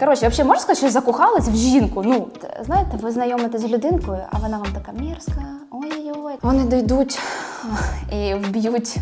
Коротше, взагалі можна сказати, що закохались в жінку. Ну, знаєте, ви знайомитесь з людинкою, а вона вам така мерзка, ой-ой-ой. Вони дійдуть і вб'ють,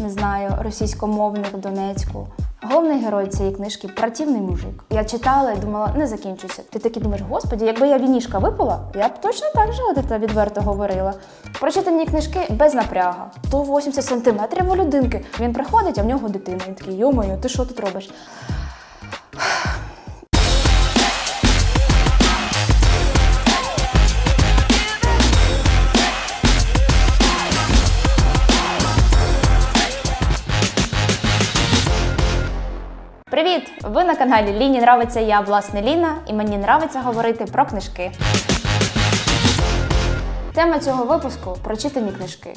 не знаю, російськомовних в Донецьку. Головний герой цієї книжки противний мужик. Я читала і думала, не закінчуйся. Ти такий думаєш, господі, якби я вінішка випила, я б точно так же от відверто говорила. Прочитані книжки без напряга. 180 сантиметрів у людинки. Він приходить, а в нього дитина. Він такий, йомою, ти що тут робиш? Ви на каналі Ліні Нравиться я, власне Ліна, і мені нравиться говорити про книжки. Тема цього випуску прочитані книжки.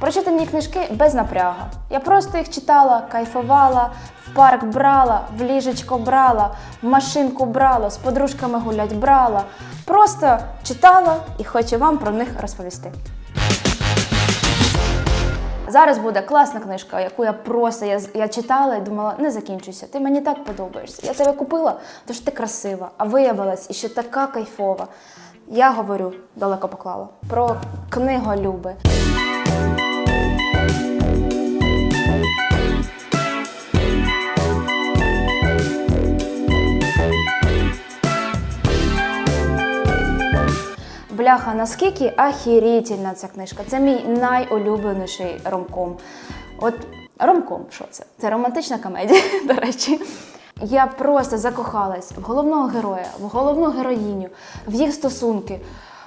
Прочитані книжки без напряга. Я просто їх читала, кайфувала, в парк брала, в ліжечко брала, в машинку брала, з подружками гулять брала. Просто читала і хочу вам про них розповісти. Зараз буде класна книжка, яку я просто я, я читала і думала, не закінчуйся. Ти мені так подобаєшся. Я тебе купила, тому що ти красива, а виявилась і ще така кайфова. Я говорю, далеко поклала про книголюби. Бляха, наскільки ахірітельна ця книжка. Це мій найулюбленіший ромком. От ромком, що це? Це романтична комедія, до речі. Я просто закохалась в головного героя, в головну героїню, в їх стосунки.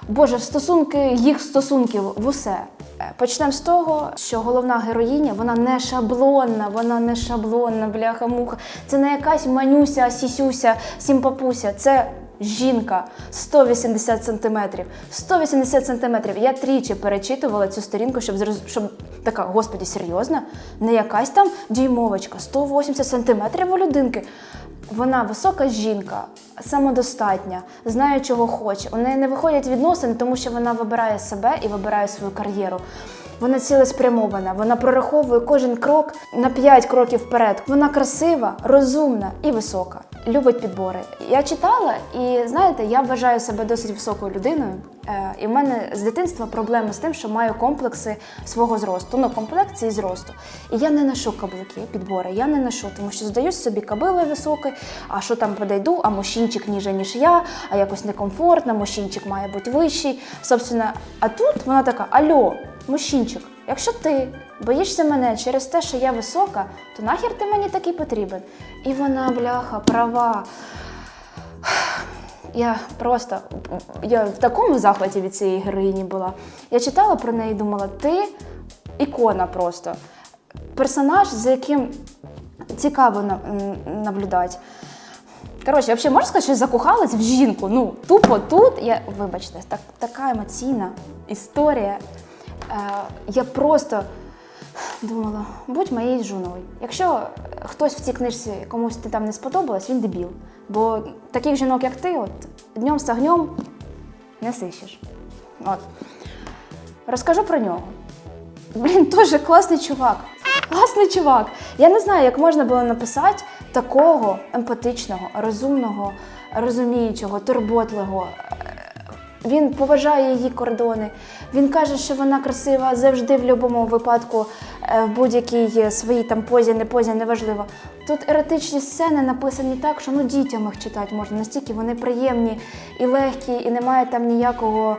Боже, в стосунки їх стосунків в усе. Е, Почнемо з того, що головна героїня вона не шаблонна, вона не шаблонна, бляха-муха. Це не якась манюся, сісюся, сімпапуся. Це жінка 180 сантиметрів. 180 сантиметрів. Я тричі перечитувала цю сторінку, щоб зроз... щоб така, господі, серйозно? Не якась там дюймовочка, 180 сантиметрів у людинки. Вона висока жінка, самодостатня, знає, чого хоче. У неї не виходять відносини, тому що вона вибирає себе і вибирає свою кар'єру. Вона цілеспрямована, вона прораховує кожен крок на 5 кроків вперед. Вона красива, розумна і висока. Любить підбори. Я читала, і знаєте, я вважаю себе досить високою людиною. Е, і в мене з дитинства проблеми з тим, що маю комплекси свого зросту. Ну, комплекції зросту. І я не ношу каблуки, підбори. Я не ношу, тому що здаюсь собі кабилою високою, а що там подойду, а мужчинчик ніже, ніж я, а якось некомфортно, мужчинчик має бути вищий. Собственно, а тут вона така: Альо, мужчинчик, якщо ти боїшся мене через те, що я висока, то нахер ти мені такий потрібен? І вона, бляха, права. Я просто я в такому захваті від цієї героїні була. Я читала про неї і думала, ти ікона просто. Персонаж, за яким цікаво наблюдати. Коротше, взагалі можна сказати, що я закохалась в жінку. Ну, тупо тут. Я, вибачте, так, така емоційна історія. Е, я просто думала, будь моєю жоною. Якщо хтось в цій книжці комусь ти там не сподобалась, він дебіл. Бо таких жінок, як ти, от днем з огнем не сищеш. От. Розкажу про нього. Блін, теж класний чувак. Класний чувак. Я не знаю, як можна було написати такого емпатичного, розумного, розуміючого, турботливого. Він поважає її кордони. Він каже, що вона красива завжди в будь-якому випадку, е, в будь-якій своїй там позі, не позі, неважливо. Тут еротичні сцени написані так, що ну дітям їх читати можна. Настільки вони приємні і легкі, і немає там ніякого,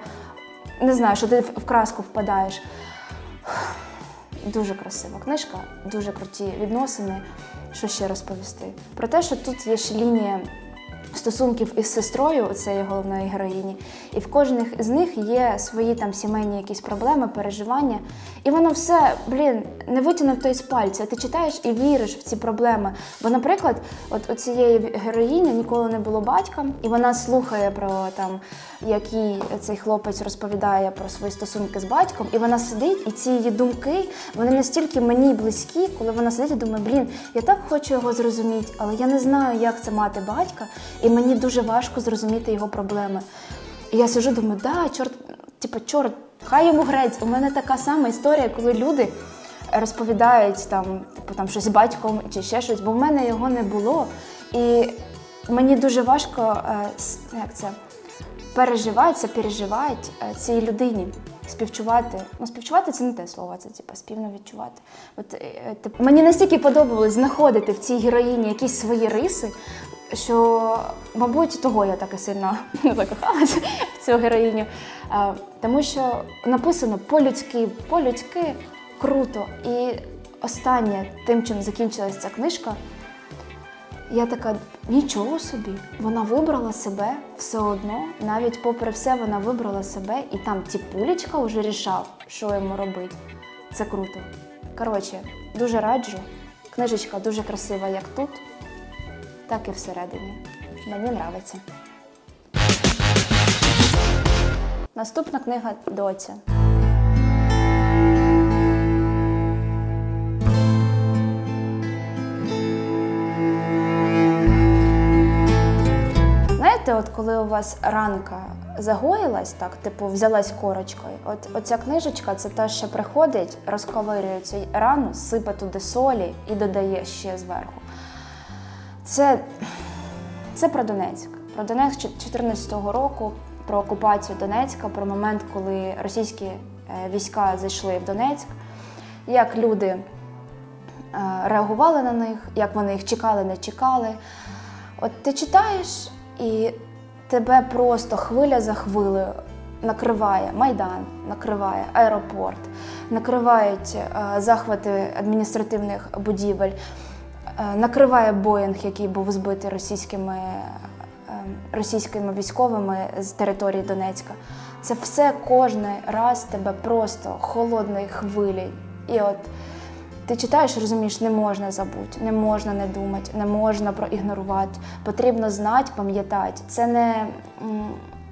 не знаю, що ти в краску впадаєш. Дуже красива книжка, дуже круті відносини. Що ще розповісти? Про те, що тут є ще лінія стосунків із сестрою цієї головної героїні, і в кожних з них є свої там сімейні якісь проблеми, переживання. І воно все, блін, не витягнуто із пальця. Ти читаєш і віриш в ці проблеми. Бо, наприклад, от у цієї героїні ніколи не було батька, і вона слухає про там, як цей хлопець розповідає про свої стосунки з батьком, і вона сидить, і ці її думки вони настільки мені близькі, коли вона сидить і думає, блін, я так хочу його зрозуміти, але я не знаю, як це мати батька, і мені дуже важко зрозуміти його проблеми. І я сижу, думаю, да, чорт, типу, чорт, хай йому грець. У мене така сама історія, коли люди розповідають там, типу, там щось батьком чи ще щось, бо в мене його не було. І Мені дуже важко е, як це, переживати, переживати е, цій людині. Співчувати. Ну, співчувати це не те слово, це типу, спільно відчувати. От, е, тип- мені настільки подобалось знаходити в цій героїні якісь свої риси, що, мабуть, того я так і сильно закохалася в цю героїню. Е, Тому що написано по-людськи, по-людськи круто. І останнє, тим, чим закінчилась ця книжка, я така, нічого собі. Вона вибрала себе все одно. Навіть попри все, вона вибрала себе, і там тіпулечка вже рішав, що йому робити. Це круто. Коротше, дуже раджу. Книжечка дуже красива як тут, так і всередині. Мені нравиться. Наступна книга Доця. Знаєте, от коли у вас ранка загоїлась, так, типу, взялась корочкою, от оця книжечка це те, що приходить, розковирює цю рану, сипе туди солі і додає ще зверху. Це, це про Донецьк. Про Донецьк 2014 року, про окупацію Донецька, про момент, коли російські е, війська зайшли в Донецьк, як люди е, реагували на них, як вони їх чекали, не чекали. От ти читаєш, і тебе просто хвиля за хвилею накриває Майдан, накриває аеропорт, накривають е, захвати адміністративних будівель, накриває Боїнг, який був збитий російськими, е, російськими військовими з території Донецька. Це все кожен раз тебе просто холодною хвилею. І от ти читаєш, розумієш, не можна забути, не можна не думати, не можна проігнорувати. Потрібно знати, пам'ятати. Це не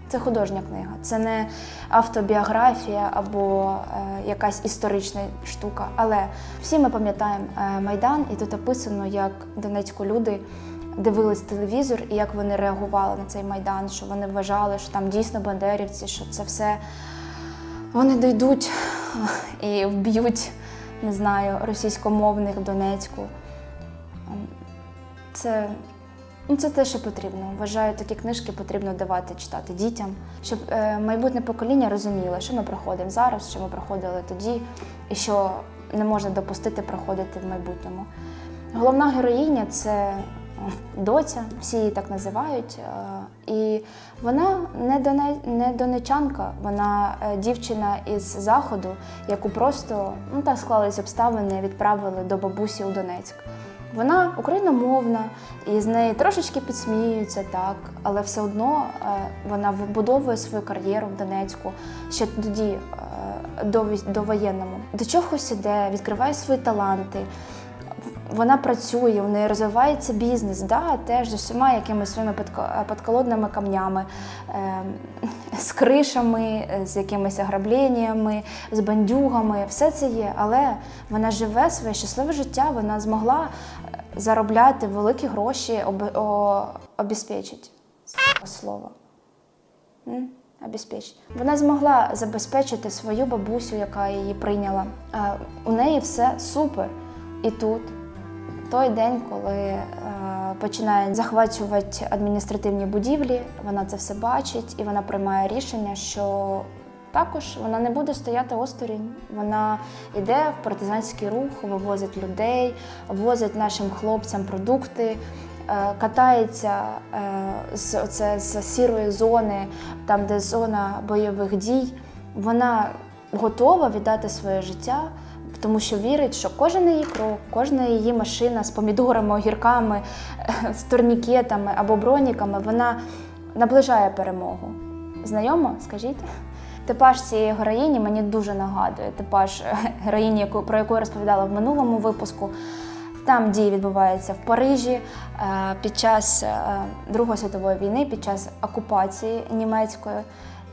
це художня книга, це не автобіографія або е, якась історична штука. Але всі ми пам'ятаємо е, Майдан, і тут описано, як донецьку люди дивились телевізор і як вони реагували на цей майдан, що вони вважали, що там дійсно бандерівці, що це все вони дійдуть і вб'ють, не знаю, російськомовних в Донецьку. Це, ну, це те, що потрібно. Вважаю, такі книжки потрібно давати читати дітям, щоб е, майбутнє покоління розуміло, що ми проходимо зараз, що ми проходили тоді, і що не можна допустити проходити в майбутньому. Головна героїня це доця, всі її так називають. е, І вона не, доне, не донечанка, вона е, дівчина із заходу, яку просто ну так склались обставини, відправили до бабусі у Донецьк. Вона україномовна, і з неї трошечки підсміюються так, але все одно е, вона вибудовує свою кар'єру в Донецьку ще тоді, е, до, воєнному. До чогось іде, відкриває свої таланти. Вона працює, у неї розвивається бізнес, да, теж з усіма якимись своїми підко- підколодними камнями, е, з кришами, е, з якимись ограбленнями, з бандюгами. Все це є, але вона живе своє щасливе життя, вона змогла е, заробляти великі гроші, об, о, обезпечить слово. М? Вона змогла забезпечити свою бабусю, яка її прийняла. Е, У неї все супер. І тут той день, коли е, починають захвачувати адміністративні будівлі, вона це все бачить і вона приймає рішення, що також вона не буде стояти осторонь. Вона йде в партизанський рух, вивозить людей, возить нашим хлопцям продукти. е, Катається е, з, оце, з сірої зони, там, де зона бойових дій, вона готова віддати своє життя тому що вірить, що кожен її крок, кожна її машина з помідорами, огірками, з турнікетами або броніками, вона наближає перемогу. Знайомо, скажіть? Типаж цієї героїні мені дуже нагадує типаж е, героїні, яку, про яку я розповідала в минулому випуску. Там дії відбуваються в Парижі е, під час е, Другої світової війни, під час окупації німецької.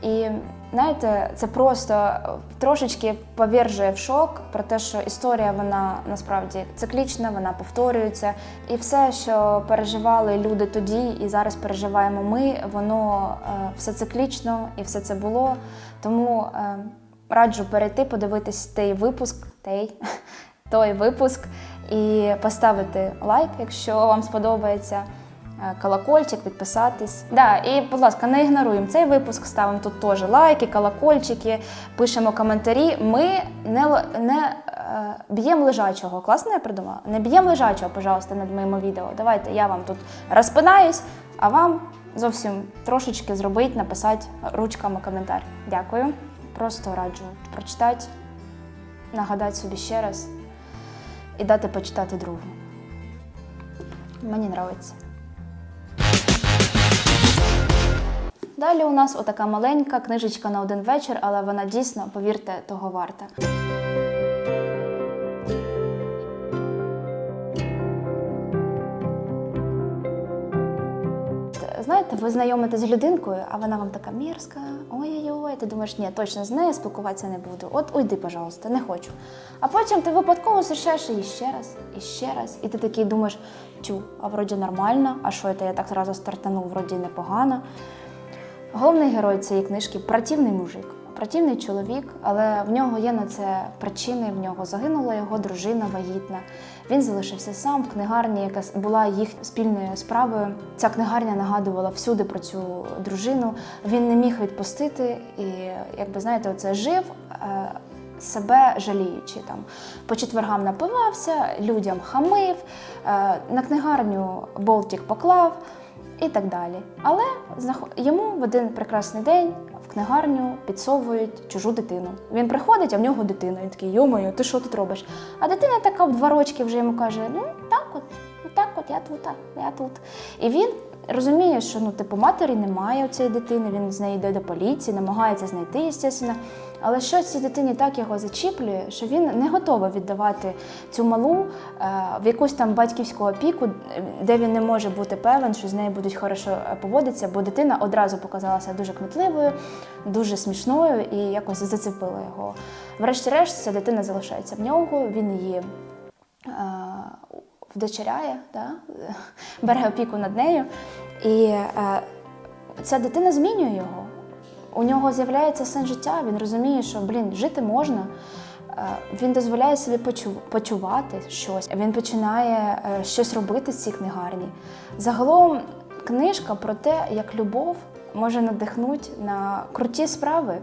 І знаєте, це просто трошечки повержує в шок про те, що історія вона насправді циклічна, вона повторюється. І все, що переживали люди тоді, і зараз переживаємо ми, воно е, все циклічно і все це було. Тому е, раджу перейти, подивитись той випуск, той, той випуск і поставити лайк, якщо вам сподобається. Е, колокольчик, підписатись. Да, і, будь ласка, не ігноруємо цей випуск, ставимо тут теж лайки, колокольчики, пишемо коментарі. Ми не, не е, б'ємо лежачого. Класно я придумала? Не б'ємо лежачого, пожалуйста, над моїм відео. Давайте я вам тут розпинаюсь, а вам зовсім трошечки зробити, написати ручками коментар. Дякую. Просто раджу прочитати, нагадати собі ще раз і дати почитати другу. Мені подобається. Далі у нас отака маленька книжечка на один вечір, але вона дійсно, повірте, того варта. Знаєте, ви знайомитесь з людинкою, а вона вам така мірська, ой-ой-ой, ти думаєш, ні, точно з нею спілкуватися не буду. От уйди, пожалуйста, не хочу. А потім ти випадково зустрічаєш її ще раз і ще раз. І ти такий думаєш, тю, а вроді нормально, а що це я так зразу стартанув, вроді непогано. Головний герой цієї книжки противний мужик, противний чоловік, але в нього є на це причини. В нього загинула його дружина вагітна. Він залишився сам в книгарні, яка була їх спільною справою. Ця книгарня нагадувала всюди про цю дружину. Він не міг відпустити і, якби знаєте, оце жив. е, Себе жаліючи там по четвергам напивався, людям хамив, е, на книгарню болтик поклав і так далі. Але йому в один прекрасний день в книгарню підсовують чужу дитину. Він приходить, а в нього дитина. Він такий, йомою, ти що тут робиш? А дитина така в два рочки вже йому каже: ну так от, ну так от, я тут, я тут. І він розуміє, що ну, типу, матері немає у цієї дитини, він з нею йде до поліції, намагається знайти, звісно. Але щось цій дитині так його зачіплює, що він не готовий віддавати цю малу е, в якусь там батьківську опіку, де він не може бути певен, що з нею будуть хорошо е, поводитися, бо дитина одразу показалася дуже кмітливою, дуже смішною і якось зацепила його. Врешті-решт, ця дитина залишається в нього, він її е, вдочеряє, да? бере опіку над нею. І е, ця дитина змінює його. У нього з'являється сенс життя, він розуміє, що блін, жити можна. Е, Він дозволяє собі почувати щось. Він починає е, щось робити в цій книгарні. Загалом книжка про те, як любов може надихнути на круті справи,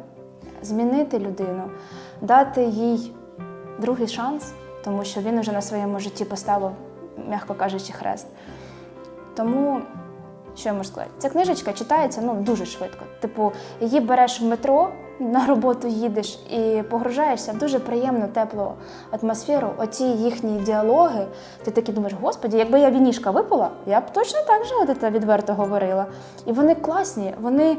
змінити людину, дати їй другий шанс, тому що він уже на своєму житті поставив, м'яко кажучи, хрест. Тому, що я можу сказати, ця книжечка читається ну, дуже швидко. Типу, її береш в метро, на роботу їдеш і погружаєшся в дуже приємну, теплу атмосферу. Оці їхні діалоги. Ти такий думаєш, господі, якби я вінішка випила, я б точно так же це відверто говорила. І вони класні, вони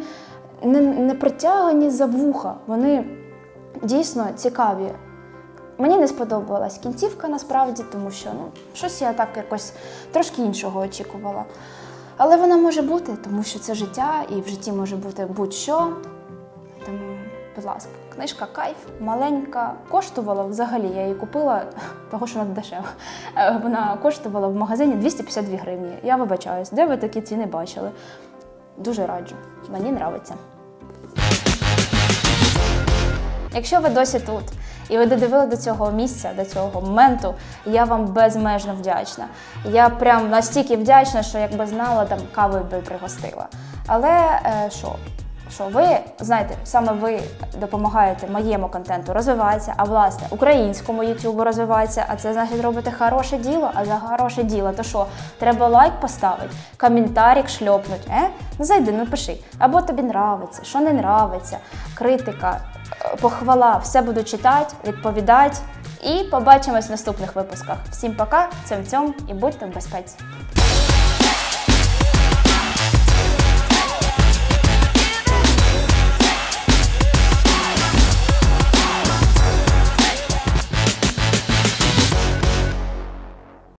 не, не притягані за вуха, вони дійсно цікаві. Мені не сподобалась кінцівка насправді, тому що ну, щось я так якось трошки іншого очікувала. Але вона може бути, тому що це життя, і в житті може бути будь-що. Тому, будь ласка, книжка кайф, маленька, коштувала взагалі. Я її купила, того що вона дешева. Е, Вона коштувала в магазині 252 гривні. Я вибачаюсь, де ви такі ціни бачили? Дуже раджу. Мені нравиться. Якщо ви досі тут і ви додивили до цього місця, до цього моменту, я вам безмежно вдячна. Я прям настільки вдячна, що якби знала, там кавою би пригостила. Але е, що? Що ви знаєте, саме ви допомагаєте моєму контенту розвиватися, а власне українському ютубу розвиватися, а це значить робити хороше діло. А за хороше діло, то що? Треба лайк поставити, коментарик шльопнуть. Е? Ну зайди, ну пиши. Або тобі нравиться, що не нравиться, критика, е, похвала, все буду читати, відповідати. І побачимось в наступних випусках. Всім пока, цьом цьом і будьте в безпеці.